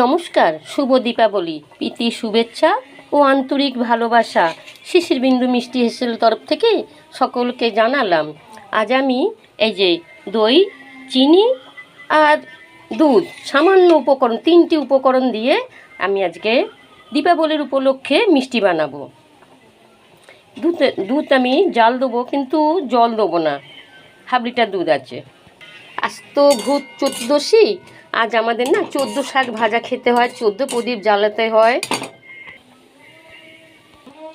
নমস্কার, শুভ দীপাবলি, প্রীতি, শুভেচ্ছা ও আন্তরিক ভালোবাসা। শিশির বিন্দু মিষ্টি হেসেল তরফ থেকে সকলকে জানালাম। আজ আমি এই যে দই, চিনি আর দুধ, সামান্য উপকরণ, তিনটি উপকরণ দিয়ে আমি আজকে দীপাবলির উপলক্ষে মিষ্টি বানাবো। দুধ দুধ আমি জাল দেবো, কিন্তু জল দেবো না। হাফ লিটার দুধ আছে। আজ তো ভূত চোদ্দশী আজ আমাদের না চোদ্দ শাক ভাজা খেতে হয় চোদ্দ প্রদীপ জ্বালাতে হয়।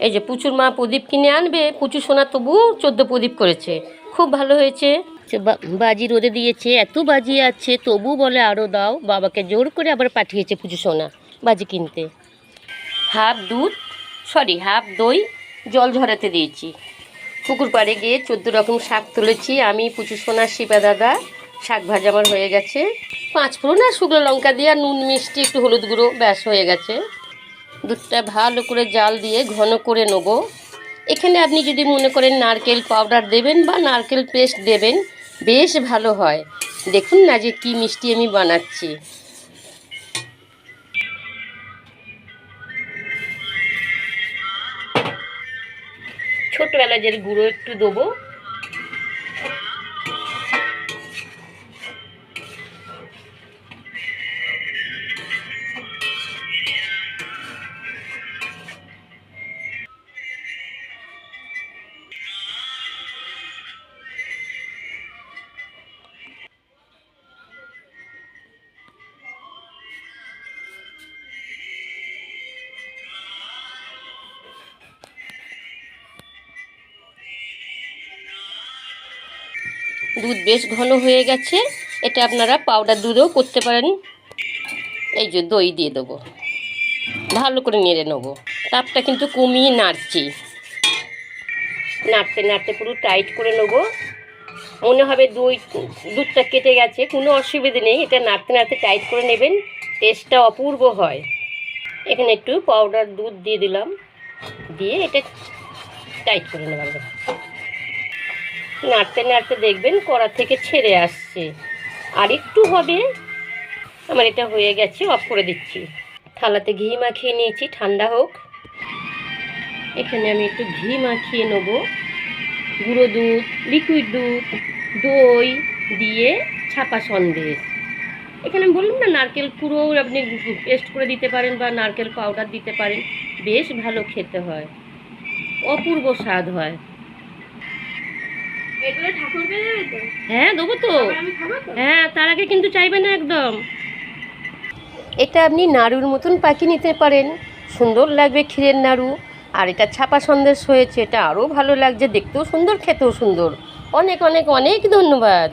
এই যে পুচুর মা প্রদীপ কিনে আনবে পুচু সোনা তবুও চোদ্দ প্রদীপ করেছে। খুব ভালো হয়েছে। বাজি রোদে দিয়েছে এত বাজি আছে তবু বলে আরও দাও বাবাকে জোর করে আবার পাঠিয়েছে পুচু সোনা বাজি কিনতে। হাফ দুধ সরি হাফ দই জল ঝরাতে দিয়েছি। পুকুর পাড়ে গিয়ে চোদ্দ রকম শাক তুলেছি। আমি পুচু সোনা শিপা দাদা শাক ভাজা আমার হয়ে গেছে। পাঁচ ফোড়ন আর শুকনো লঙ্কা দিয়ে আর নুন মিষ্টি, একটু হলুদ গুঁড়ো, ব্যাস হয়ে গেছে। দুধটা ভালো করে জাল দিয়ে ঘন করে নেব। এখানে আপনি যদি মনে করেন নারকেল পাউডার দেবেন বা নারকেল পেস্ট দেবেন, বেশ ভালো হয়। দেখুন না যে কি মিষ্টি আমি বানাচ্ছি। ছোট যে গুঁড়ো একটু দেবো দুধ বেশ ঘন হয়ে গেছে। এটা আপনারা পাউডার দুধও করতে পারেন। এই যে দই দিয়ে দেবো। ভালো করে নেড়ে নেব। তাপটা কিন্তু কমিয়ে নাড়ছি। নাড়তে নাড়তে পুরো টাইট করে নেব। মনে হবে দই, দুধটা কেটে গেছে। কোনো অসুবিধে নেই। এটা নাড়তে নাড়তে টাইট করে নেবেন। টেস্টটা অপূর্ব হয়। এখানে একটু পাউডার দুধ দিয়ে দিলাম। দিয়ে এটা টাইট করে নেবার নাড়তে নাড়তে দেখবেন কড়া থেকে ছেড়ে আসছে। আর একটু হবে। আমার এটা হয়ে গেছে অফ করে দিচ্ছি। থালাতে ঘি মাখিয়ে নিয়েছি, ঠান্ডা হোক। এখানে আমি একটু ঘি মাখিয়ে নেব। গুঁড়ো দুধ লিকুইড দুধ, দই দিয়ে ছাপা সন্দেশ। এখানে বললাম না, নারকেল পুরো আপনি পেস্ট করে দিতে পারেন বা নারকেল পাউডার দিতে পারেন। বেশ ভালো খেতে হয়। অপূর্ব স্বাদ হয়। এগুলো ঠাকুরকে দেবে তো? হ্যাঁ দেবো তো? হ্যাঁ তার আগে কিন্তু চাইবে না একদম। এটা আপনি নাড়ুর মতন পাখি নিতে পারেন। সুন্দর লাগবে ক্ষীরের নাড়ু। আর এটা ছাপা সন্দেশ হয়েছে এটা আরও ভালো লাগছে। দেখতেও সুন্দর খেতেও সুন্দর। অনেক অনেক অনেক ধন্যবাদ।